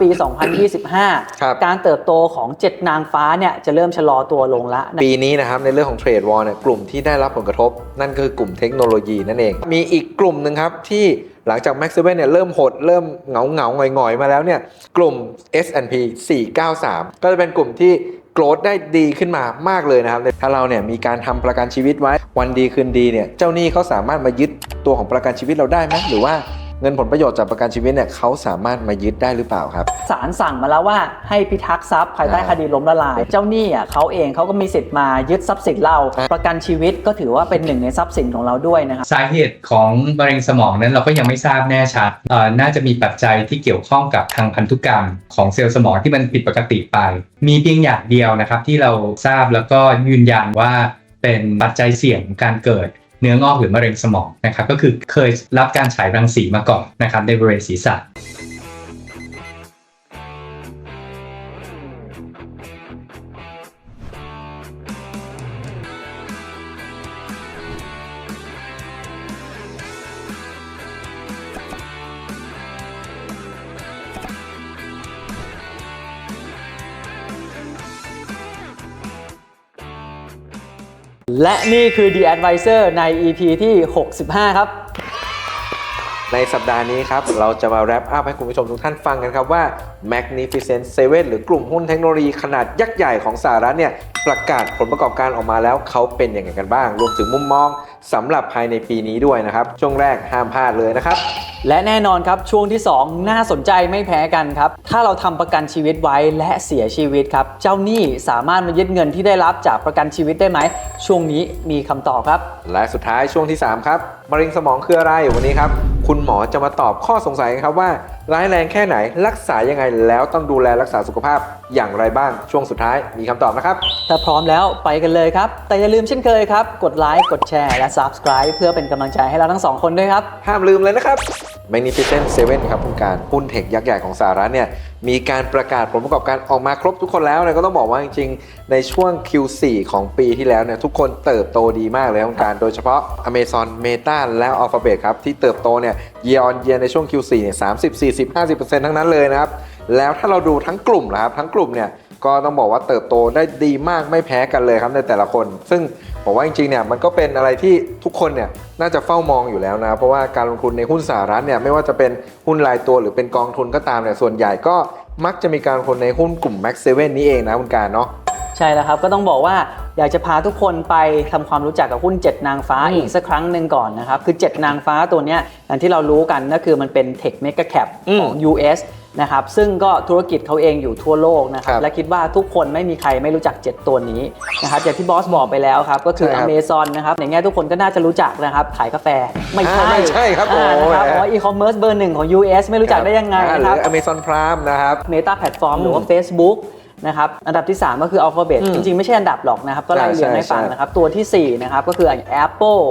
ปีครับ2025 การเติบโตของ 7 นางฟ้าเนี่ยจะเริ่มชะลอตัวลงละนะปีนี้นะครับในเรื่องของเทรดวอลเนี่ยกลุ่มที่ได้รับผลกระทบ นั่นก็คือกลุ่มเทคโนโลยีนั่นเอง มีอีกกลุ่มหนึ่งครับที่หลังจาก Max 7เนี่ยเริ่มหดเริ่มเหงาเหงาหงอยหงอยๆมาแล้วเนี่ยกลุ่ม S&P 493 ก็จะเป็นกลุ่มที่โกรธได้ดีขึ้นมามากเลยนะครับ ถ้าเราเนี่ยมีการทำประกันชีวิตไว้ วันดีคืนดีเนี่ยเจ้าหนี้เขาสามารถมายึดตัวของประกันชีวิตเราได้ไหมหรือว่า เงินผลประโยชน์จากประกันชีวิตเนี่ยเขาสามารถมายึดได้หรือเปล่าครับ ศาลสั่งมาแล้วว่าให้พิทักษ์ทรัพย์ภายใต้อ่าคดีล้มละลาย เจ้าหนี้อะเขาเองเขาก็มีสิทธิ์มายึดทรัพย์สินเราอ่าประกันชีวิตก็ถือว่าเป็นหนึ่งในทรัพย์สินของเราด้วยนะครับ สาเหตุของมะเร็งสมองนั้นเราก็ยังไม่ทราบแน่ชัดเอ่อน่าจะมีปัจจัยที่เกี่ยวข้องกับทางพันธุกรรมของเซลล์สมองที่มันผิดปกติไป มีเพียงอย่างเดียวนะครับที่เราทราบแล้วก็ยืนยันว่าเป็นปัจจัยเสี่ยงของการเกิด เนื้องอกหรือมะเร็งสมองนะครับก็คือเคยรับการฉายรังสีมาก่อนนะครับในบริเวณศีรษะ และนี่คือ The Advisor ใน EP ที่ 65 ครับ ในสัปดาห์นี้ครับ เราจะมาแรปอัพให้คุณผู้ชมทุกท่านฟังกันครับว่า Magnificent Seven หรือกลุ่มหุ้นเทคโนโลยีขนาดยักษ์ใหญ่ของสหรัฐเนี่ยประกาศผลประกอบการออกมาแล้วเขาเป็นอย่างไรกันบ้าง รวมถึงมุมมองสำหรับภายในปีนี้ด้วยนะครับ ช่วงแรกห้ามพลาดเลยนะครับ และแน่นอนครับช่วงที่ 2 น่าสนใจไม่แพ้กันครับ ถ้าเราทำประกันชีวิตไว้และเสียชีวิตครับ เจ้าหนี้สามารถมายึดเงินที่ได้รับจากประกันชีวิตได้ไหม ช่วงนี้มีคำตอบครับ และสุดท้ายช่วงที่ 3 ครับมะเร็งสมองคืออะไรวันนี้ครับคุณหมอจะมาตอบข้อสงสัยกันครับว่าร้ายแรงแค่ไหนรักษายังไงแล้วต้องดูแลรักษาสุขภาพอย่างไรบ้าง ช่วงสุดท้ายมีคำตอบนะครับถ้าพร้อมแล้วไปกันเลยครับ แต่อย่าลืมเช่นเคยครับ กดไลค์ กดแชร์ และ Subscribe เพื่อเป็นกำลังใจให้เราทั้งสองคนด้วยครับ ห้ามลืมเลยนะครับ Magnificent 7ครับคุณการหุ้นเทคยักษ์ใหญ่ของสหรัฐเนี่ยมีการประกาศผลประกอบการออกมาครบทุกคนแล้วนะก็ต้องบอกว่าจริงๆ ในช่วง Q4 ของปีที่แล้วเนี่ยทุกคนเติบโตดีมากเลยคุณการโดยเฉพาะ Amazon Meta และ Alphabet ครับที่เติบโตเนี่ย year on year ในช่วง Q4 เนี่ย30 40 50ทั้งนั้นเลยนะครับแล้วถ้าเราดูทั้งกลุ่มนะครับทั้งกลุ่มเนี่ย ก็ต้องบอกว่าเติบโตได้ดีมากไม่แพ้กันเลยครับในแต่ละคน ซึ่งผมว่าจริงๆเนี่ยมันก็เป็นอะไรที่ทุกคนเนี่ยน่าจะเฝ้ามองอยู่แล้วนะเพราะว่าการลงทุนในหุ้นสหรัฐเนี่ยไม่ว่าจะเป็นหุ้นรายตัวหรือเป็นกองทุนก็ตามเนี่ยส่วนใหญ่ก็มักจะมีการลงทุนในหุ้นกลุ่ม Max 7นี้เองนะคุณการเนาะใช่แล้วครับ ก็ต้องบอกว่าอยากจะพาทุกคนไปทำความรู้จักกับหุ้น 7 นางฟ้าอืมอีกสักครั้งหนึ่งก่อนนะครับ คือ 7 นางฟ้าตัวเนี้ยอย่างที่เรารู้กันก็คือมันเป็น Tech Mega Cap อืมของ US นะครับซึ่งก็ธุรกิจเขาเองอยู่ทั่วโลกนะครับครับ และคิดว่าทุกคนไม่มีใครไม่รู้จัก 7 ตัวนี้นะครับอย่างที่บอสบอกไปแล้วครับ ก็คือใช่ครับ Amazon นะครับในแง่ทุกคนก็น่าจะรู้จักนะครับ ขายกาแฟไม่ใช่อ่าไม่ใช่ครับอ่าโอ้นะครับแหมอ๋อ e-commerce เบอร์หนึ่งของ US ไม่รู้จักได้ยังไงอ่าหนะรืครับอ Amazon Prime นะครับ Meta Platform อืมหรือว่า Facebook นะครับอันดับที่ 3 ก็คือ Alphabet อืมจริง ๆ ไม่ใช่อันดับหรอกนะครับ ก็ไล่ใช่เรียงให้ฟังใช่นะครับ ตัวทีสี่ 4 นะครับ ก็คือ Apple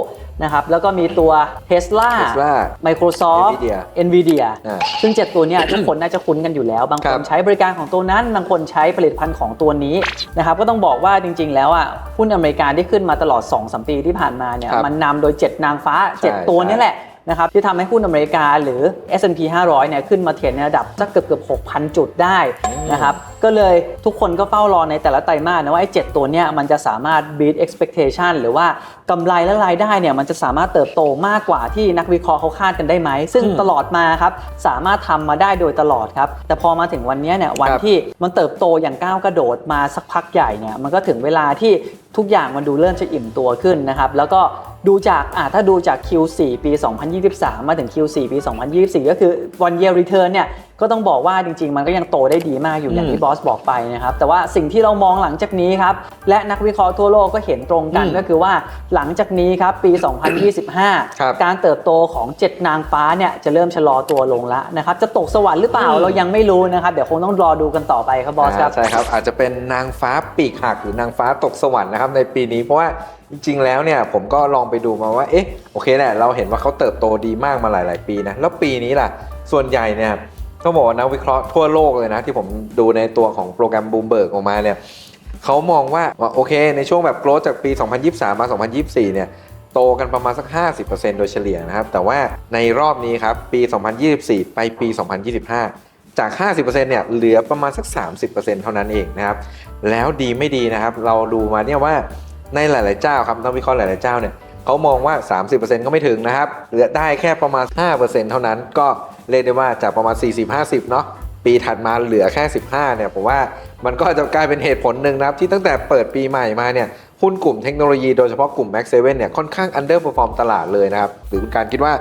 นะครับ แล้วก็มีตัว Tesla Tesla Microsoft Nvidia Nvidia อ่าซึ่ง 7 ตัวเนี้ยทุกคนน่าจะคุ้นกันอยู่แล้ว บางคครันบใช้บริการของตัวนั้น บางคนใช้ผลิตภัณฑ์ของตัวนี้นะครับ ก็ต้องบอกว่าจริง ๆ แล้วอะหุ้นอเมริกาที่ขึ้นมาตลอด2-3ปีที่ผ่านมาเนี่ยครับมันนำโดย 7 นางฟ้าใช่7ตัวใช่เนี้แหละนะครับที่ทำให้หุ้นอเมริกาหรือ S&P 500 เนี่ยขึ้นมาเทรดในระดับสักเกือบเกือบ6,000 จุดได้นะครับ ก็เลยทุกคนก็เฝ้ารอในแต่ละไตรมาสนะว่าไอ้7ตัวเนี่ยมันจะสามารถ beat expectation หรือว่ากำไรและรายได้เนี่ยมันจะสามารถเติบโตมากกว่าที่นักวิเคราะห์เขาคาดกันได้ไหม ซึ่งตลอดมาครับสามารถทำมาได้โดยตลอดครับ แต่พอมาถึงวันนี้เนี่ยวันที่มันเติบโตอย่างก้าวกระโดดมาสักพักใหญ่เนี่ยมันก็ถึงเวลาที่ทุกอย่างมันดูเริ่มจะอิ่มตัวขึ้นนะครับแล้วก็ดูจากอ่าถ้าดูจาก Q4 ปี 2023 มาถึง Q4 ปี 2024 ก็คือ one year return เนี่ยก็ต้องบอกว่าจริง ๆ มันก็ยังโตได้ดีมากอยู่อย่างอืมที่บอสบอกไปนะครับ แต่ว่าสิ่งที่เรามองหลังจากนี้ครับ และนักวิเคราะห์ทั่วโลกก็เห็นตรงกันอืมก็คือว่าหลังจากนี้ครับปี 2025ครับการเติบโตของ 7 นางฟ้าเนี่ยจะเริ่มชะลอตัวลงแล้วนะครับ จะตกสวรรค์หรือเปล่าอืมเรายังไม่รู้นะครับ เดี๋ยวคงต้องรอดูกันต่อไปครับบอสครับาใช่ครับอาจจะเป็นนางฟ้าปีกหักหรือนางฟ้าตกสวรรค์นะครับในปีนี้เพราะว่า จริงๆ แล้วเนี่ยผมก็ลองไปดูมาว่า เอ๊ะ โอเคแหละ เราเห็นว่าเขาเติบโตดีมากมาหลายๆ ปีนะ แล้วปีนี้ล่ะ ส่วนใหญ่เนี่ยต้องบอกว่านักวิเคราะห์ทั่วโลกเลยนะ ที่ผมดูในตัวของโปรแกรมบูมเบิร์กออกมาเนี่ยเขามองว่าว่าโอเค ในช่วงแบบโกรธจากปี 2023 มา 2024 เนี่ย โตกันประมาณสัก 50%โดยเฉลี่ยนะครับ แต่ว่าในรอบนี้ครับ ปี 2024 ไปปี 2025จาก 50%เนี่ย เหลือประมาณสัก 30%เท่านั้นเองนะครับ แล้วดีไม่ดีนะครับ เราดูมาเนี่ยว่า ในหลาย ๆ เจ้าครับนักวิเคราะห์หลาย ๆ เจ้าเนี่ยเขามองว่า 30%ก็ไม่ถึงนะครับ เหลือได้แค่ประมาณ 5%เท่านั้น ก็เรียกได้ว่าจากประมาณ 40-50 เนาะปีถัดมาเหลือแค่ 15 เนี่ยผมว่ามันก็จะกลายเป็นเหตุผลหนึ่งนะครับ ที่ตั้งแต่เปิดปีใหม่มาเนี่ยหุ้นกลุ่มเทคโนโลยีโดยเฉพาะกลุ่ม Max 7เนี่ยค่อนข้าง underperform ตลาดเลยนะครับ หรือคุณการคิดว่า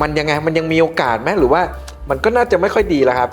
มันยังไงมันยังมีโอกาสไหมหรือว่ามันก็น่าจะไม่ค่อยดีแล้วครับ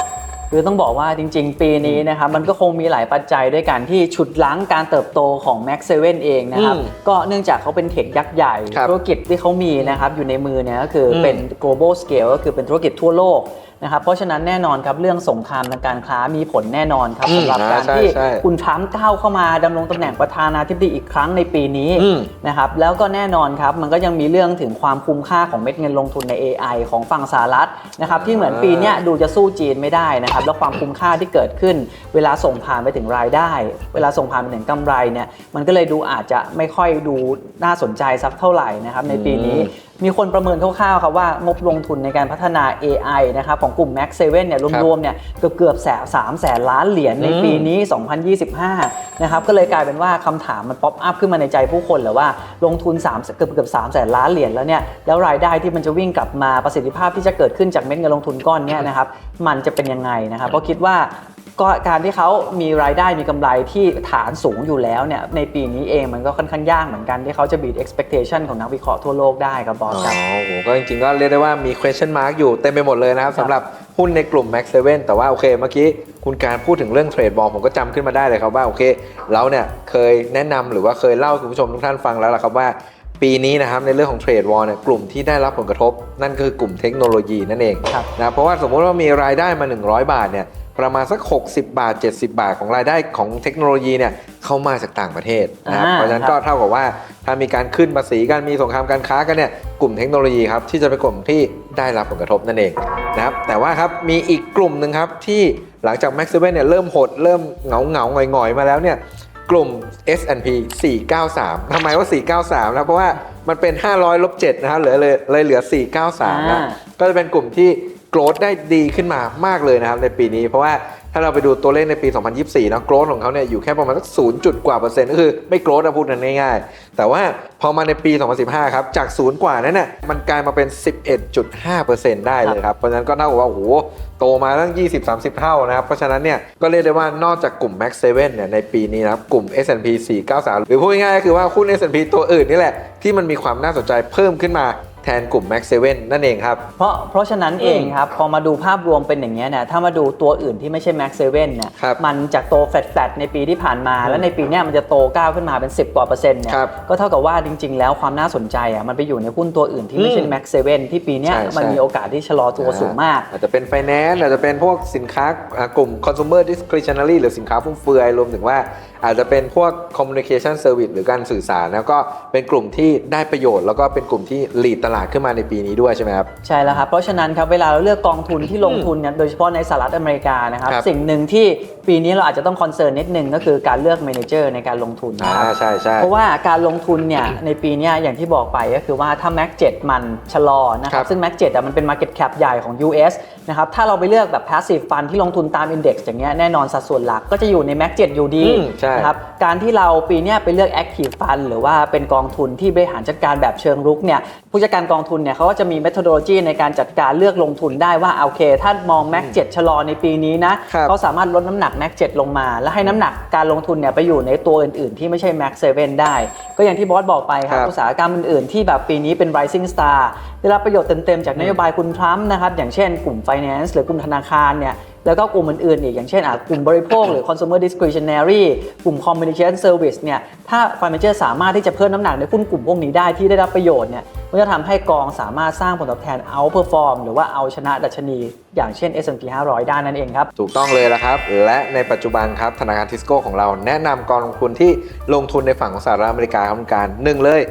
คือต้องบอกว่าจริง ๆ ปีนี้นะครับมันก็คงมีหลายปัจจัยด้วยกันที่ฉุดล้างการเติบโตของ Max 7เองนะครับอืมก็เนื่องจากเขาเป็นเทคยักษ์ใหญ่ครับธุรกิจที่เขามีนะครับอยู่ในมือเนี่ยก็คืออมเป็น global scale ก็คือเป็นธุรกิจทั่วโลก นะครับเพราะฉะนั้นแน่นอนครับเรื่องสงครามทางการค้ามีผลแน่นอนครับอืมสำหรับอ่าการใช่ที่ใช่คุณทรัมป์ก้าวเข้ามาดำรงตำแหน่งประธานาธิบดีอีกครั้งในปีนี้อืม นะครับแล้วก็แน่นอนครับมันก็ยังมีเรื่องถึงความคุ้มค่าของเม็ดเงินลงทุนใน AI ของฝั่งสหรัฐนะครับที่เหมือนปีเนี้ยดูจะสู้จีนไม่ได้นะครับแล้วความคุ้มค่าที่เกิดขึ้น เวลาส่งผ่านไปถึงรายได้ เวลาส่งผ่านไปถึงกำไรเนี่ยมันก็เลยดูอาจจะไม่ค่อยดูน่าสนใจสักเท่าไหร่นะครับในปีนี้มีคนประเมินคร่าวๆครับว่างบลงทุนในการพัฒนา AI นะครับของกลุ่ม Max 7เนี่ยรวมๆเนี่ยเกือบเกือบแสนสามแสนล้านเหรียญในปีนี้ 2025 นะครับก็เลยกลายเป็นว่าคำถามมันป๊อปอัพขึ้นมาในใจผู้คนเลยว่าลงทุน3เกือบเกือบ3แสนล้านเหรียญแล้วเนี่ยแล้วรายได้ที่มันจะวิ่งกลับมาประสิทธิภาพที่จะเกิดขึ้นจากเม็ดเงินลงทุนก้อนเนี้นะครับมันจะเป็นยังไงนะครับเพราะคิดว่า ก็การที่เขามีรายได้มีกำไรที่ฐานสูงอยู่แล้วเนี่ยในปีนี้เองมันก็ค่อนข้างยากเหมือนกันที่เขาจะ beat expectation ของนักวิเคราะห์ทั่วโลกได้ครับบอสอ๋ครับอโหก็จริงๆก็เรียกได้ว่ามี question mark อยู่เต็มไปหมดเลยนะครับสำหรับหุ้นในกลุ่ม Max 7แต่ว่าโอเคเมื่อกี้คุณการพูดถึงเรื่องเทรดบอลผมก็จำขึ้นมาได้เลยครับว่าโอเคเราเนี่ยเคยแนะนำหรือว่าเคยเล่าให้คุณผู้ชมทุกท่านฟังแล้วล่ะครับว่าปีนี้นะครับในเรื่องของเทรดวอลเนี่ยกลุ่มที่ได้รับผลกระทบ นั่นก็คือกลุ่มเทคโนโลยีนั่นเองครับนะเพราะว่าสมมติว่ามีรายได้มา 100 บาทเนี่ย ประมาณสัก 60 บาท 70 บาทของรายได้ของเทคโนโลยีเนี่ยเข้ามาจากต่างประเทศนะครับอ่า เพราะฉะนั้นครับก็เท่ากับว่า ถ้ามีการขึ้นภาษีการมีสงครามการค้ากันเนี่ยกลุ่มเทคโนโลยีครับที่จะเป็นกลุ่มที่ได้รับผลกระทบนั่นเองนะครับแต่ว่าครับมีอีกกลุ่มหนึ่งครับที่หลังจาก Max 7เนี่ยเริ่มหดเริ่มเหงาเหงาๆหงอยๆมาแล้วเนี่ยกลุ่ม S&P 493ทำไมว่า 493นะเพราะว่ามันเป็น 500ลบ7นะครับเหลือเลยเลยเหลือ 493นะอ่าก็จะเป็นกลุ่มที่ โกรธได้ดีขึ้นมามากเลยนะครับในปีนี้ เพราะว่าถ้าเราไปดูตัวเลขในปี 2024นะโกรธของเขาเนี่ยอยู่แค่ประมาณสัก0จุดกว่าเปอร์เซ็นต์ก็คือไม่โกรธนะพูดง่ายๆ แต่ว่าพอมาในปี 2015 ครับจากศูนย์กว่านั้นน่ะมันกลายมาเป็น 11.5%ได้เลยครับเพราะฉะนั้นก็เท่ากับว่าโอ้โหโตมาตั้ง 20-30 เท่านะครับ เพราะฉะนั้นเนี่ยก็เรียกได้ว่านอกจากกลุ่ม Max 7เนี่ยในปีนี้นะครับกลุ่ม S&P 493 หรือพูดง่ายๆก็คือว่าหุ้น S&P ตัวอื่นนี่แหละที่มันมีความน่าสนใจเพิ่มขึ้นมา แทนกลุ่ม Max 7นั่นเองครับ เพราะเพราะฉะนั้นเองครับ พอมาดูภาพรวมเป็นอย่างนี้ยเนี่ยถ้ามาดูตัวอื่นที่ไม่ใช่ Max 7เนี่ยครับมันจากโตแฟลตๆในปีที่ผ่านมา แล้วในปีเนี้ยมันจะโตก้าวขึ้นมาเป็น 10 กว่าเปอร์เซ็นต์เนี่ยครับก็เท่ากับว่าจริง ๆ แล้วความน่าสนใจอะมันไปอยู่ในหุ้นตัวอื่นที่ไม่ใช่อืม Max 7ที่ปีเนี้ยใช่มันใช่มีโอกาสที่ชะลอตัวสูงมาก อาจจะเป็น finance อาจจะเป็นพวกสินค้าอ่ากลุ่ม consumer discretionary หรือสินค้าฟุ่มเฟือยรวมถึงว่า อาจจะเป็นพวก communication service หรือการสื่อสาร แล้วก็เป็นกลุ่มที่ได้ประโยชน์ แล้วก็เป็นกลุ่มที่ lead ตลาดขึ้นมาในปีนี้ด้วยใช่ไหมครับ ใช่แล้วครับ เพราะฉะนั้นครับเวลาเราเลือกกองทุนที่ลงทุนเนี่ยโดยเฉพาะในสหรัฐอเมริกานะครับ ครับ สิ่งหนึ่งที่ปีนี้เราอาจจะต้องคอนเซิร์นนิดนึงก็คือการเลือกเมเนเจอร์ในการลงทุนนะอ่าครับ ใช่ใช่ เพราะว่าการลงทุนเนี่ยในปีเนี้ยอย่างที่บอกไปก็คือว่าถ้า Mac 7 มันชะลอนะคครัรับบ ซึ่ง Mac 7อะมันเป็น Market Cap ใหญ่ของ US นะครับถ้าเราไปเลือกแบบ Passive Fund ที่ลงทุนตาม Index อย่างเงี้ยแน่นอนสัดส่วนหลักก็จะอยู่ใน Mac 7 อยู่ดี อืมใช่นะครับการที่เราปีเนี้ยไปเลือก Active Fund หรือว่าเป็นกองทุนที่บริหารจัดการแบบเชิงรุกเนี่ยผู้จัดการกองทุนเนี่ยเขาก็จะมี methodology ในการจัดการเลือกลงทุนได้ว่าโอเค ถ้ามอง Mac 7ชะลอในปีนี้นะครับเขาสามารถลดน้ำหนัก Mac 7ลงมา และให้น้ำหนักการลงทุนเนี่ยไปอยู่ในตัวอื่นๆ ที่ไม่ใช่ Mac 7ได้ ก็อย่างที่บอสบอกไปครับครับอุตสาหกรรมอื่นๆ ที่แบบปีนี้เป็น rising star ได้รับประโยชน์เต็มๆ จากนโยบายคุณทรัมป์นะครับอย่างเช่นกลุ่ม finance หรือกลุ่มธนาคารเนี่ย แล้วก็กลุ่มอื่นๆอีกอย่างเช่นกลุ่มบริโภคหรือ consumer discretionary กลุ่ม communication service เนี่ยถ้า financial สามารถที่จะเพิ่มน้ำหนักในหุ้นกลุ่มพวกนี้ได้ที่ได้รับประโยชน์เนี่ยก็จะทำให้กองสามารถสร้างผลตอบแทน outperform หรือว่าเอาชนะดัชนี อย่างเช่น S&P 500ได้นั่นเองครับ ถูกต้องเลยละครับ และในปัจจุบันครับธนาคารทิสโก้ของเราแนะนำกองลงทุนที่ลงทุนในฝั่งของสหรัฐอเมริกาครับคุณการหนึ่งเลย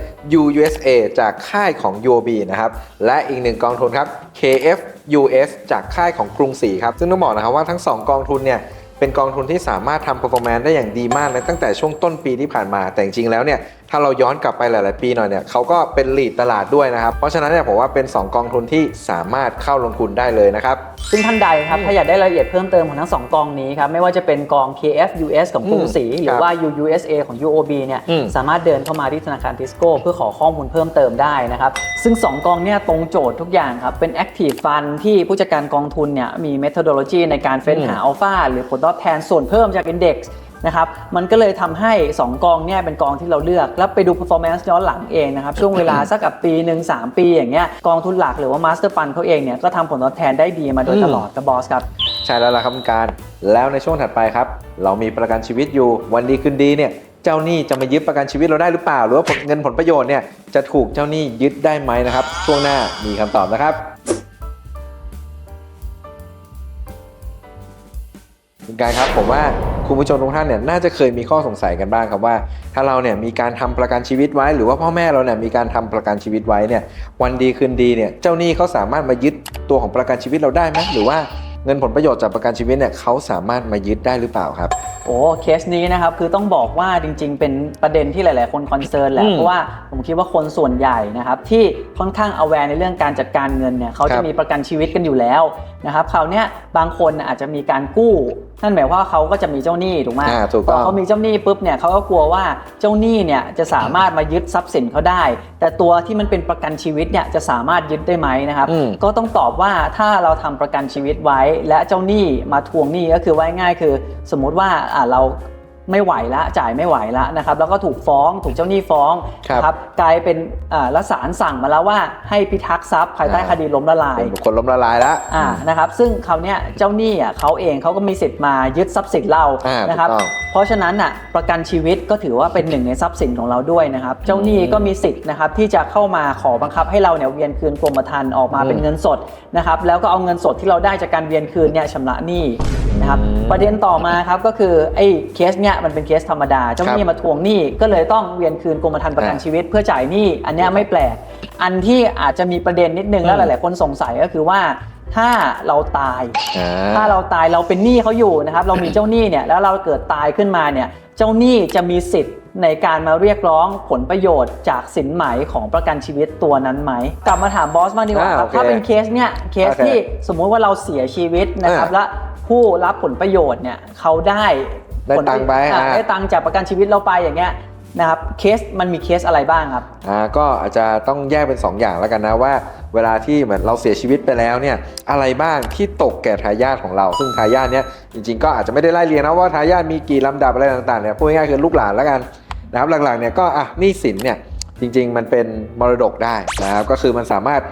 UUSA จากค่ายของ UOB นะครับ และอีกหนึ่งกองทุนครับ KF US จากค่ายของกรุงศรีครับ ซึ่งต้องบอกนะครับว่าทั้ง 2 กองทุนเนี่ย เป็นกองทุนที่สามารถทำ performance ได้อย่างดีมากนตั้งแต่ช่วงต้นปีที่ผ่านมา แต่จริงๆแล้วเนี่ย ถ้าเราย้อนกลับไปหลาย ๆ ปีหน่อยเนี่ยเขาก็เป็นลีดตลาดด้วยนะครับ เพราะฉะนั้นเนี่ยผมว่าเป็น 2 กองทุนที่สามารถเข้าลงทุนได้เลยนะครับ ซึ่งท่านใดครับ ถ้าอยากได้รายละเอียดเพิ่มเติมของทั้งสองกองนี้ครับ ไม่ว่าจะเป็นกอง KF US ของกรุงศรีหรือว่า UUSA ของ UOB เนี่ยอืมสามารถเดินเข้ามาที่ธนาคารทิสโก้เพื่อขอข้อมูลเพิ่มเติมได้นะครับ ซึ่ง 2 กองเนี่ยตรงโจทย์ทุกอย่างครับเป็น Active Fund ที่ผู้จัดการกองทุนเนี่ยมี methodology ในการเฟ้นหาอัลฟาหรือผลตอบแทนส่วนเพิ่มจาก Index นะครับมันก็เลยทำให้ 2 กองเนี่ยเป็นกองที่เราเลือก แล้วไปดู performance ย้อนหลังเองนะครับช่วงเวลาสักกับปีหนึ่ง3 ปีอย่างเงี้ยกองทุนหลักหรือว่า Master Fund เขาเองเนี่ยก็ทำผลตอบแทนได้ดีมาโดยตลอดกับบอสครับใช่แล้วล่ะครับคุณการ แล้วในช่วงถัดไปครับ เรามีประกันชีวิตอยู่วันดีคืนดีเนี่ยเจ้าหนี้จะมายึดประกันชีวิตเราได้หรือเปล่า หรือว่าเงินผลประโยชน์เนี่ยจะถูกเจ้าหนี้ยึดได้ไหมนะครับ ช่วงหน้ามีคำตอบนะครับ คุณกายครับผมว่าคุณผู้ชมทุกท่านเนี่ยน่าจะเคยมีข้อสงสัยกันบ้างครับว่า ถ้าเราเนี่ยมีการทำประกันชีวิตไว้ หรือว่าพ่อแม่เราเนี่ยมีการทำประกันชีวิตไว้เนี่ยวันดีคืนดีเนี่ยเจ้าหนี้เขาสามารถมายึดตัวของประกันชีวิตเราได้ไหมหรือว่าเงินผลประโยชน์จากประกันชีวิตเนี่ยเขาสามารถมายึดได้หรือเปล่าครับ โอ้เคสนี้นะครับคือต้องบอกว่าจริง ๆ เป็นประเด็นที่หลาย ๆ คนคอนเซิร์นแหละอืมเพราะว่าผมคิดว่าคนส่วนใหญ่นะครับที่ค่อนข้าง aware ในเรื่องการจัดการเงินเนี่ยเขาครัจะบมีประกันชีวิตกันอยู่แล้วนะครับคราวเนี้ยบางคนอาจจะมีการกู้ นั่นหมายความว่าเขาก็จะมีเจ้าหนี้ถูกไหมอ่าถูกพต้อองเขามีเจ้าหนี้ปุ๊บเนี่ยเขาก็กลัวว่าเจ้าหนี้เนี่ยจะสามารถมายึดทรัพย์สินเขาได้ แต่ตัวที่มันเป็นประกันชีวิตเนี่ยจะสามารถยึดได้ไหมนะครับ อืม ก็ต้องตอบว่าถ้าเราทำประกันชีวิตไว้ และเจ้าหนี้มาทวงหนี้ก็คือว่าง่ายๆคือ สมมุติว่าอ่าเรา ไม่ไหวละจ่ายไม่ไหวละนะครับแล้วก็ถูกฟ้องถูกเจ้าหนี้ฟ้องครับนะกลายเป็นอ่าแล้วศาลสั่งมาแล้วว่าให้พิทักษ์ทรัพย์ภายใต้อ่าคดีล้มละลายเป็นบุคคลล้มละลายแล้วอ่านะครับซึ่งคราวเนี้ยเจ้าหนี้อะเขาเองเขาก็มีสิทธิ์มายึดทรัพย์สินเราอ่านะครับถูกต้องเพราะฉะนั้นอะประกันชีวิตก็ถือว่าเป็นหนึ่งในทรัพย์สินของเราด้วยนะครับเจ้าหนี้ก็มีสิทธิ์นะครับที่จะเข้ามาขอบังคับให้เราเนี่ยเวียนคืนกรมธรรม์ออกมาอืมเป็นเงินสดนะครับแล้วก็เอาเงินสดที่เราได้จากการเวียนคืนเนี่ยชำระหนี้นะครับอืมประเด็นต่อมาครับก็คือไอ้เคสเนี่ยมันเป็นเคสธรรมดา เจ้าหนี้มาทวงหนี้ก็เลยต้องเวียนคืนกรมธรรม์ประกันอ่าชีวิตเพื่อจ่ายหนี้ อันเนี้ยไม่แปลก อันที่อาจจะมีประเด็นนิดนึงแล้วอืหมลาย ๆ คนสงสัยก็คือว่าถ้าเราตายอ่าถ้าเราตายเราเป็นหนี้เขาอยู่นะครับ เรามีเจ้าหนี้เนี่ยแล้วเราเกิดตายขึ้นมาเนี่ย เจ้าหนี้จะมีสิทธิ์ในการมาเรียกร้องผลประโยชน์จากสินไหมของประกันชีวิตตัวนั้นไหม กลับมาถามบอสมางดีกว่าอ่าครับโอเคถ้าเป็นเคสเนี่ยเคสโอเคที่สมมุติว่าเราเสียชีวิตนะครับอ่าและผู้รับผลประโยชน์เนี่ยเขาได้ ได้ผลตังค์ไปอ่าอ่าได้ตังค์จากประกันชีวิตเราไปอย่างเงี้ยนะครับเคสมันมีเคสอะไรบ้างครับ อ่าก็อาจจะต้องแยกเป็น 2 อย่างแล้วกันนะว่า เวลาที่เหมือนเราเสียชีวิตไปแล้วเนี่ยอะไรบ้างที่ตกแก่ทายาทของเรา ซึ่งทายาทเนี่ยจริงๆ ก็อาจจะไม่ได้ไล่เรียงนะว่าทายาทมีกี่ลำดับอะไรต่างๆเนี่ยพูดง่ายๆคือลูกหลานแล้วกันนะครับหลักๆเนี่ยก็อะหนี้สินเนี่ยจริงๆ มันเป็นมรดกได้นะครับก็คือมันสามารถ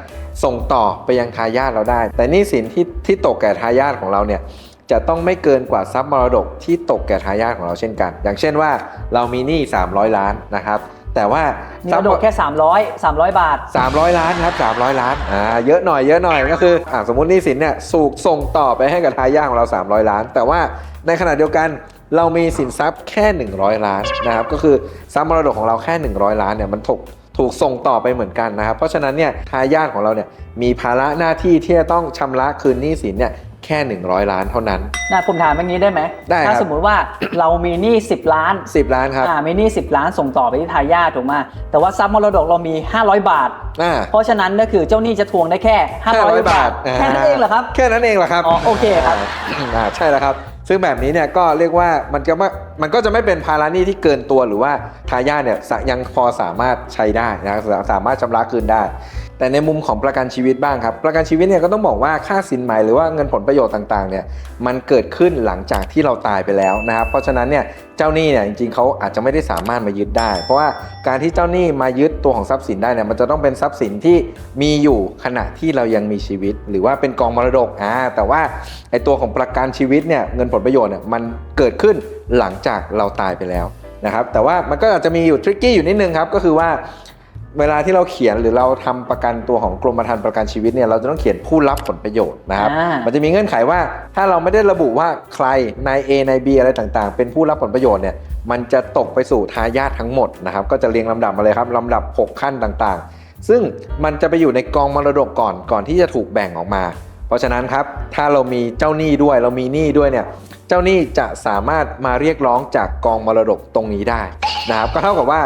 ส่งต่อไปยังทายาทเราได้ แต่หนี้สินที่ที่ตกแก่ทายาทของเราเนี่ย จะต้องไม่เกินกว่าทรัพย์มรดกที่ตกแก่ทายาทของเราเช่นกัน อย่างเช่นว่าเรามีหนี้ 300 ล้านนะครับ แต่ว่ามีทมรัรพย์ดกแค่ 300 300 บาท 300 ล้านครับ 300 ล้านอ่าเยอะหน่อยเยอะหน่อยก็คืออ่าสมมุติหนี้สินเนี่ยสูกส่งต่อไปให้กับทายาทของเรา 300 ล้าน แต่ว่าในขณะเดียวกันเรามีสินทรัพย์แค่ 100 ล้านนะครับก็คือทรัพย์มรดกของเราแค่ 100 ล้านเนี่ยมันถูกถูกส่งต่อไปเหมือนกันนะครับ เพราะฉะนั้นเนี่ยทายาทของเราเนี่ยมีภาระหน้าที่ที่จะต้องชำระคืนหนี้สินเนี่ยแค่ 100 ล้านเท่านั้น นะผมถามอย่างนี้ได้ไหมได้ครับ ถ้าสมมุติว่าเรามีหนี้10 ล้าน10 ล้านครับอ่ามีหนี้10 ล้านส่งต่อไปที่ทายาทถูกไหมแต่ว่าทรัพย์มรดกเรามี 500 บาท อ่า เพราะฉะนั้นก็คือเจ้าหนี้จะทวงได้แค่ 500บาทแค่นั้นเองเหรอครับ แค่นั้นเองเหรอครับอ๋อโอเคครับ อ่าใช่แล้วครับ ซึ่งแบบนี้เนี่ยก็เรียกว่ามันก็ไม่มันก็จะไม่เป็นภาระหนี้ที่เกินตัวหรือว่าทายาทเนี่ยสะยังพอสามารถใช้ได้นะครับสาสามารถชำระคืนได้ แต่ในมุมของประกันชีวิตบ้างครับ ประกันชีวิตเนี่ยก็ต้องบอกว่าค่าสินไหมหรือว่าเงินผลประโยชน์ต่างๆเนี่ยมันเกิดขึ้นหลังจากที่เราตายไปแล้วนะครับ เพราะฉะนั้นเนี่ยเจ้าหนี้เนี่ยจริงๆเขาอาจจะไม่ได้สามารถมายึดได้ เพราะว่าการที่เจ้าหนี้มายึดตัวของทรัพย์สินได้เนี่ยมันจะต้องเป็นทรัพย์สินที่มีอยู่ขณะที่เรายังมีชีวิต หรือว่าเป็นกองมรดกอ่าแต่ว่าไอตัวของประกันชีวิตเนี่ยเงินผลประโยชน์เนี่ยมันเกิดขึ้นหลังจากเราตายไปแล้วนะครับแต่ว่ามันก็อาจจะมีอยู่ทริกกี้อยู่นิดนึงครับก็คือว่า เวลาที่เราเขียนหรือเราทำประกันตัวของกรมธรรม์ประกันชีวิตเนี่ยเราจะต้องเขียนผู้รับผลประโยชน์นะครับอ่ามัมันจะมีเงื่อนไขว่าถ้าเราไม่ได้ระบุว่าใครนาย A นาย B อะไรต่างๆ เป็นผู้รับผลประโยชน์เนี่ยมันจะตกไปสู่ทายาททั้งหมดนะครับ ก็จะเรียงลำดับมาเลยครับลำดับ 6 ขั้นต่างๆ ซึ่งมันจะไปอยู่ในกองมรดกก่อนก่อนที่จะถูกแบ่งออกมา เพราะฉะนั้นครับถ้าเรามีเจ้าหนี้ด้วยเรามีหนี้ด้วยเนี่ยเจ้าหนี้จะสามารถมาเรียกร้องจากกองมรดกตรงนี้ได้นะครับ ก็เท่ากับว่า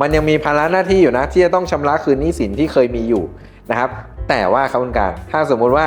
มันยังมีภาระหน้าที่อยู่นะ ที่จะต้องชำระคืนหนี้สินที่เคยมีอยู่นะครับ แต่ว่าครับคุณการถ้าสมมุติว่า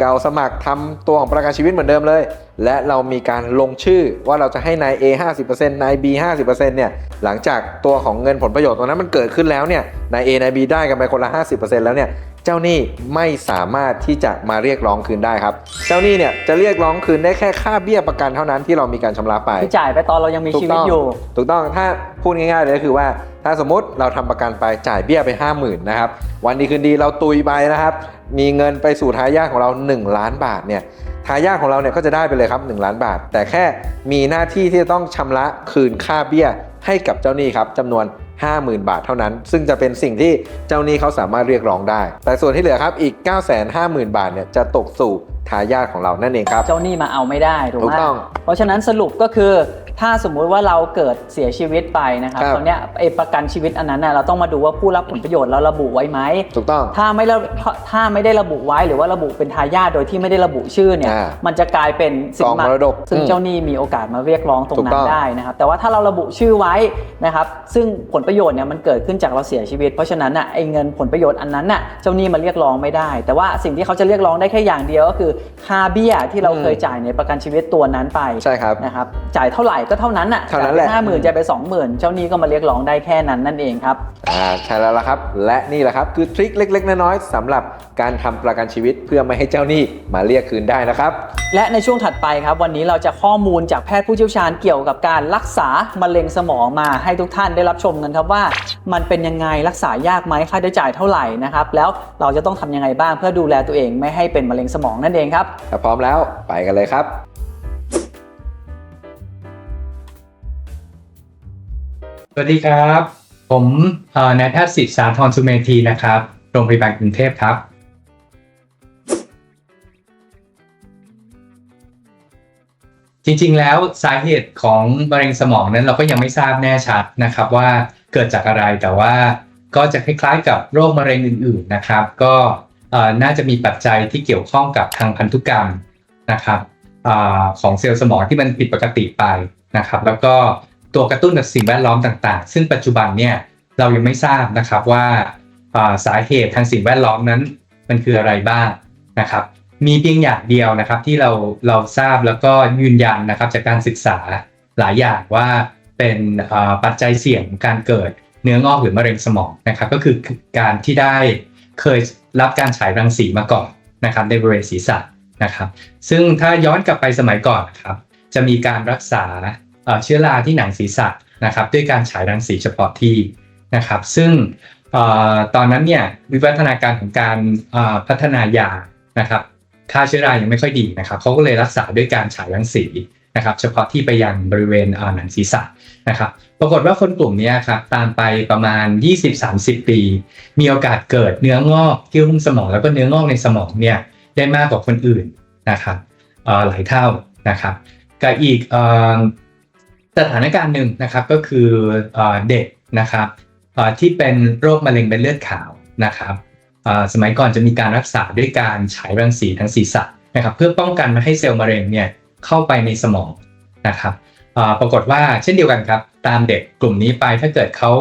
เราสมัครทำตัวของประกันชีวิตเหมือนเดิมเลย และเรามีการลงชื่อว่าเราจะให้นาย A 50%นาย B 50%เนี่ยหลังจากตัวของเงินผลประโยชน์ตรงนั้นมันเกิดขึ้นแล้วเนี่ยนาย A นาย B ได้กันไปคนละ 50%แล้วเนี่ย เจ้าหนี้ไม่สามารถที่จะมาเรียกร้องคืนได้ครับ เจ้าหนี้เนี่ยจะเรียกร้องคืนได้แค่ค่าเบี้ยประกันเท่านั้นที่เรามีการชำระไปที่จ่ายไปตอนเรายังมีชีวิตอยู่ ถูกต้องถ้าพูดง่ายๆเลยก็คือว่า ถ้าสมมติเราทำประกันไปจ่ายเบี้ยไป 5 0,000นะครับวันดีคืนดีเราตุยไปนะครับ มีเงินไปสู่ทายาทของเรา 1 ล้านบาทเนี่ยทายาทของเราเนี่ยก็จะได้ไปเลยครับ 1 ล้านบาท แต่แค่มีหน้าที่ที่จะต้องชำระคืนค่าเบี้ยให้กับเจ้าหนี้ครับจำนวน 50,000 บาทเท่านั้น ซึ่งจะเป็นสิ่งที่เจ้าหนี้เขาสามารถเรียกร้องได้ แต่ส่วนที่เหลือครับอีก 950,000 บาทเนี่ยจะตกสู่ทายาทของเรานั่นเองครับ เจ้าหนี้มาเอาไม่ได้ถูกถูไหมกต้อง เพราะฉะนั้นสรุปก็คือ ถ้าสมมุติว่าเราเกิดเสียชีวิตไปนะครับครับ ตอนเนี้ยไอ้ประกันชีวิตอันนั้นน่ะเราต้องมาดูว่าผู้รับผลประโยชน์เราระบุไว้ไหม ถูกต้อง ถ้าไม่ระถ้าไม่ได้ระบุไว้หรือว่าระบุเป็นทายาทโดยที่ไม่ได้ระบุชื่อเนี่ย อ่ามันจะกลายเป็นสินกองมรดกซึ่งอืมเจ้าหนี้มีโอกาสมาเรียกร้องตรงถูนั้กต้นอง ได้นะครับ แต่ว่าถ้าเราระบุชื่อไว้นะครับ ซึ่งผลประโยชน์เนี่ยมันเกิดขึ้นจากเราเสียชีวิต เพราะฉะนั้นน่ะไอ้เงินผลประโยชน์อันนั้นน่ะเจ้าหนี้มาเรียกร้องไม่ได้ แต่ว่าสิ่งที่เขาจะเรียกร้องได้แค่อย่างเดียวก็คือค่าเบี้ยที่เราอืมเคยจ่ายในประกันชีวิตตัวนั้นไป ใช่ครับ นะครับจ่ายเท่าไหร่ก็เท่านั้นน่ะเท่านั้นแหละ ห้าหมื่นจ่ายไปสองหมื่นเจ้าหนี้ก็มาเรียกร้องได้แค่นั้นนั่นเองครับ อ่าใช่แล้วละครับ และนี่แหละครับคือทริคเล็กๆ น้อยๆสำหรับการทำประกันชีวิตเพื่อไม่ให้เจ้าหนี้มาเรียกคืนได้นะครับ และในช่วงถัดไปครับวันนี้เราจะข้อมูลจากแพทย์ผู้เชี่ยวชาญเกี่ยวกับการรักษามะเร็งสมองมาให้ทุกท่านได้รับชมกันครับว่า มันเป็นยังไงรักษายากไหมค่าใช้จ่ายเท่าไหร่นะครับแล้วเราจะต้องทำยังไงบ้างเพื่อดูแลตัวเองไม่ให้เป็นมะเร็งสมองนั่นเองครับ ถ้าพร้อมแล้วไปกันเลยครับ สวัสดีครับ ผมนายแพทย์สิทธิ์สาธรสุเมธีนะครับ โรงพยาบาลกรุงเทพครับ จริงๆ แล้วสาเหตุของมะเร็งสมองนั้นเราก็ยังไม่ทราบแน่ชัดนะครับว่าเกิดจากอะไรแต่ว่าก็จะคล้ายๆกับโรคมะเร็งอื่นๆนะครับ ก็น่าจะมีปัจจัยที่เกี่ยวข้องกับทางพันธุกรรมนะครับอของเซลล์สมองที่มันผิดปกติไปนะครับ แล้วก็ ตัวกระตุ้นกับสิ่งแวดล้อมต่าง ๆ ซึ่งปัจจุบันเนี่ยเรายังไม่ทราบนะครับว่าสาเหตุทางสิ่งแวดล้อมนั้น มันคืออะไรบ้างนะครับ มีเพียงอย่างเดียวนะครับที่เราเราทราบแล้วก็ยืนยันนะครับจากการศึกษาหลายอย่างว่าเป็นปัจจัยเสี่ยงการเกิดเนื้องอกหรือมะเร็งสมองนะครับ ก็คือการที่ได้เคยรับการฉายรังสีมาก่อนนะครับในบริเวณศีรษะนะครับ ซึ่งถ้าย้อนกลับไปสมัยก่อนนะครับ จะมีการรักษา เอ่อเชื้อราที่หนังศีรษะนะครับด้วยการฉายรังสีเฉพาะที่นะครับ ซึ่งเอ่อตอนนั้นเนี่ยวิวัฒนาการของการพัฒนายานะครับค่าเชื้อรายังไม่ค่อยดีนะครับเขาก็เลยรักษาด้วยการฉายรังสีนะครับเฉพาะที่ไปยังบริเวณอ่าหนังศีรษะนะครับ ปรากฏว่าคนกลุ่มนี้ครับตามไปประมาณ 20-30 ปี มีโอกาสเกิดเนื้องอกที่หุ้มสมองแล้วก็เนื้องอกในสมองเนี่ยได้มากกว่าคนอื่นนะครับเอ่อหลายเท่านะครับกับอีกเอ่อ สถานการณ์หนึ่งนะครับก็คือเอ่อเด็กนะครับที่เป็นโรคมะเร็งเป็นเลือดขาวนะครับสมัยก่อนจะมีการรักษาด้วยการฉายรังสีทั้งศีรษะนะครับเพื่อป้องกันไม่ให้เซลล์มะเร็งเนี่ยเข้าไปในสมองนะครับปรากฏว่าเช่นเดียวกันครับตามเด็กกลุ่มนี้ไปถ้าเกิดเขา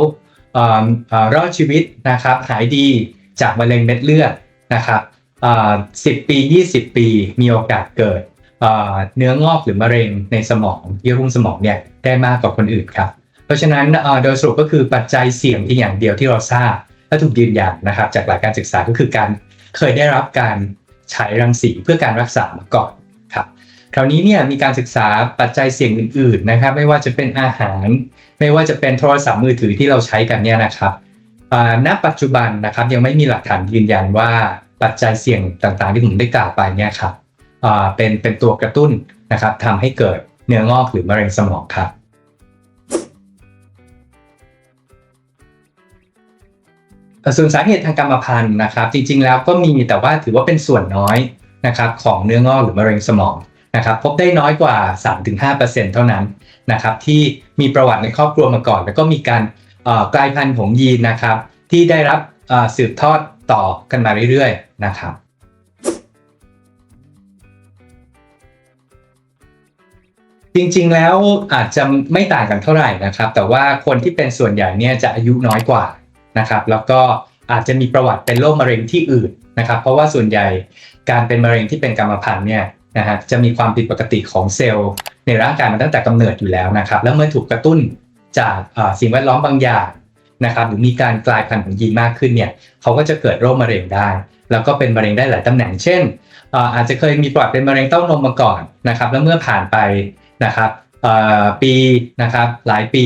อาอารอดชีวิตนะครับหายดีจากมะเร็งเม็ดเลือดนะครับอ่า10ปี 20 ปีมีโอกาสเกิดเนื้องอกหรือมะเร็งในสมองเยื่อหุ้มสมองเนี่ย ได้มากกว่าคนอื่นครับ เพราะฉะนั้นโดยสรุปก็คือปัจจัยเสี่ยงที่อย่างเดียวที่เราทราบและถูกยืนยันนะครับ จากหลักการศึกษาก็คือการเคยได้รับการฉายรังสีเพื่อการรักษามาก่อนครับคราวนี้เนี่ยมีการศึกษาปัจจัยเสี่ยงอื่นๆนะครับ ไม่ว่าจะเป็นอาหาร ไม่ว่าจะเป็นโทรศัพท์มือถือที่เราใช้กันเนี่ยนะครับณปัจจุบันนะครับยังไม่มีหลักฐานยืนยันว่าปัจจัยเสี่ยงต่างๆที่ผมได้กล่าวไปเนี่ยครับเป็นเป็นตัวกระตุ้นนะครับทำให้เกิด เนื้องอกหรือมะเร็งสมองครับส่วนสาเหตุทางกรรมพันธุ์นะครับ จริงๆแล้วก็มีแต่ว่าถือว่าเป็นส่วนน้อยนะครับของเนื้องอกหรือมะเร็งสมองนะครับ พบได้น้อยกว่า 3-5%เท่านั้นนะครับที่มีประวัติในครอบครัวมาก่อน แล้วก็มีการกลายพันธุ์ของยีนนะครับ ที่ได้รับสืบทอดต่อกันมาเรื่อยๆนะครับ จริงๆแล้วอาจจะไม่ต่างกันเท่าไหร่นะครับ แต่ว่าคนที่เป็นส่วนใหญ่เนี่ยจะอายุน้อยกว่านะครับ แล้วก็อาจจะมีประวัติเป็นโรคมะเร็งที่อื่นนะครับ เพราะว่าส่วนใหญ่การเป็นมะเร็งที่เป็นกรรมพันธุ์เนี่ยนะฮะจะมีความผิดปกติของเซลล์ ในร่างกายมาตั้งแต่กำเนิดอยู่แล้วนะครับ แล้วเมื่อถูกกระตุ้นจากสิ่งแวดล้อมบางอย่างนะครับหรือมีการกลายพันธุ์ของยีนมากขึ้นเนี่ยเขาก็จะเกิดโรคมะเร็งได้ แล้วก็เป็นมะเร็งได้หลายตำแหน่งเช่นเอ่ออาจจะเคยมีประวัติเป็นมะเร็งเต้านมมาก่อนนะครับ แล้วเมื่อผ่านไป นะครับปีนะครับหลายปี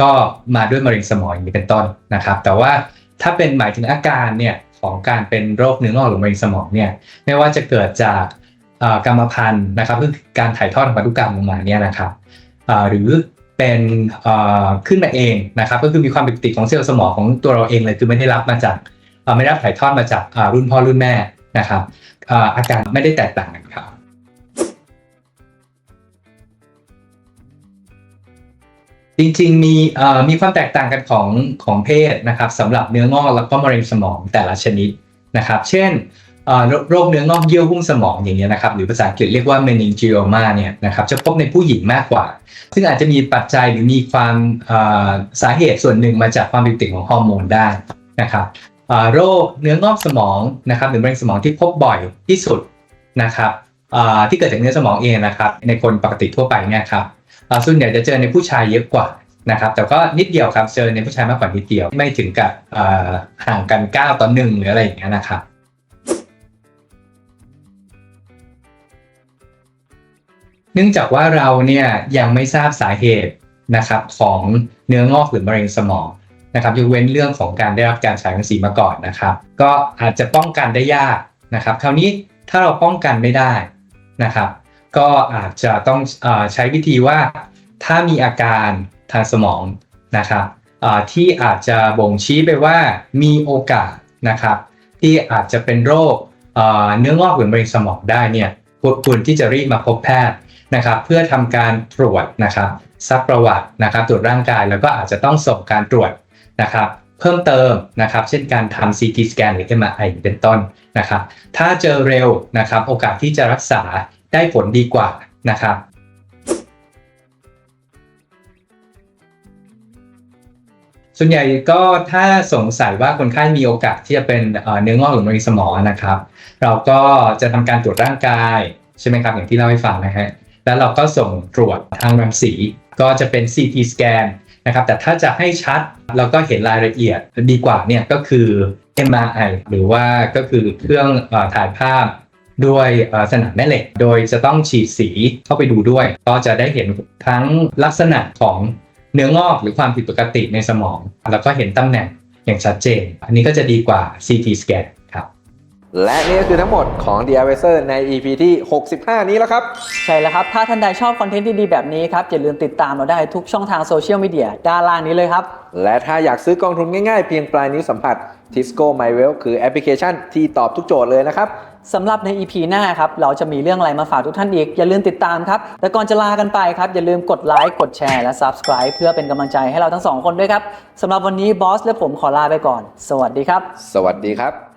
ก็มาด้วยมะเร็งสมองอย่างนี้เป็นต้นนะครับ แต่ว่าถ้าเป็นหมายถึงอาการเนี่ยของการเป็นโรคเนื้องอกหรือมะเร็งสมองเนี่ยไม่ว่าจะเกิดจากกรรมพันธุ์นะครับคือการถ่ายทอดทางพันธุกรรมลงมาเนี่ยนะครับหรือเป็นขึ้นมาเองนะครับ ก็คือมีความผิดปกติของเซลล์สมองของตัวเราเองเลยคือไม่ได้รับมาจากไม่ได้รับถ่ายทอดมาจากรุ่นพ่อรุ่นแม่นะครับอาการไม่ได้แตกต่างกันครับ จริงๆ มีมีความแตกต่างกันของของเพศนะครับสำหรับเนื้องอกแล้วก็มะเร็งสมองแต่ละชนิดนะครับ เช่นโรคเนื้องอกเยื่อหุ้มสมองอย่างเงี้ยนะครับหรือภาษาอังกฤษเรียกว่า meningioma เนี่ยนะครับจะพบในผู้หญิงมากกว่า ซึ่งอาจจะมีปัจจัยหรือมีความสาเหตุส่วนหนึ่งมาจากความผิดปกติของฮอร์โมนได้นะครับโรคเนื้องอกสมองนะครับหรือมะเร็งสมองที่พบบ่อยที่สุดนะครับที่เกิดจากเนื้อสมองเองนะครับในคนปกติทั่วไปเนี่ยครับ ส่วนใหญ่จะเจอในผู้ชายเยอะกว่านะครับแต่ก็นิดเดียวครับเจอในผู้ชายมากกว่านิดเดียว ไม่ถึงกับห่างกัน 9ต่อ1หรืออะไรอย่างเงี้ยนะครับเนื่องจากว่าเราเนี่ยยังไม่ทราบสาเหตุนะครับของเนื้องอกหรือมะเร็งสมองนะครับยกเว้นเรื่องของการได้รับการฉายรังสีมาก่อนนะครับ ก็อาจจะป้องกันได้ยากนะครับ คราวนี้ถ้าเราป้องกันไม่ได้นะครับ ก็อาจจะต้องอใช้วิธีว่าถ้ามีอาการทางสมองนะครับที่อาจจะบ่งชี้ไปว่ามีโอกาสนะครับที่อาจจะเป็นโรคเนื้องอกหรือมะเร็งสมองได้เนี่ยควรควรที่จะรีบมาพบแพทย์นะครับเพื่อทำการตรวจนะครับซักประวัตินะครับตรวจร่างกายแล้วก็อาจจะต้องส่งการตรวจนะครับเพิ่มเติมนะครับเช่นการทำ CT scan หรือ MRI เป็นต้นนะครับถ้าเจอเร็วนะครับโอกาสที่จะรักษา ได้ผลดีกว่านะครับส่วนใหญ่ก็ถ้าสงสัยว่าคนไข้มีโอกาสที่จะเป็นเนื้องอกหรือมะเร็งสมองนะครับ เราก็จะทำการตรวจร่างกายใช่ไหมครับอย่างที่เล่าให้ฟังนะฮะแล้วเราก็ส่งตรวจทางรังสีก็จะเป็น CT scan นะครับแต่ถ้าจะให้ชัดแล้วก็เห็นรายละเอียดดีกว่าเนี่ยก็คือ MRI หรือว่าก็คือเครื่องอถ่ายภาพ ด้วยเอ่อสนามแม่เหล็ก โดยจะต้องฉีดสีเข้าไปดูด้วย ก็จะได้เห็นทั้งลักษณะของเนื้องอกหรือความผิดปกติในสมอง แล้วก็เห็นตำแหน่งอย่างชัดเจน อันนี้ก็จะดีกว่า CT scan ครับและนี่ก็คือทั้งหมดของ The Advisor ใน EP ที่ 65 นี้แล้วครับ ใช่แล้วครับ ถ้าท่านใดชอบคอนเทนต์ดีๆ แบบนี้ครับ อย่าลืมติดตามเราได้ทุกช่องทางโซเชียลมีเดียด้านล่างนี้เลยครับ และถ้าอยากซื้อกองทุนง่ายๆ เพียงปลายนิ้วสัมผัส Tisco My Wealth คือแอปพลิเคชันที่ตอบทุกโจทย์เลยนะครับ สำหรับใน EP หน้าครับ เราจะมีเรื่องอะไรมาฝากทุกท่านอีก อย่าลืมติดตามครับ แต่ก่อนจะลากันไปครับ อย่าลืมกดไลค์กดแชร์และ Subscribe เพื่อเป็นกำลังใจให้เราทั้งสองคนด้วยครับสำหรับวันนี้บอสและผมขอลาไปก่อน สวัสดีครับ สวัสดีครับ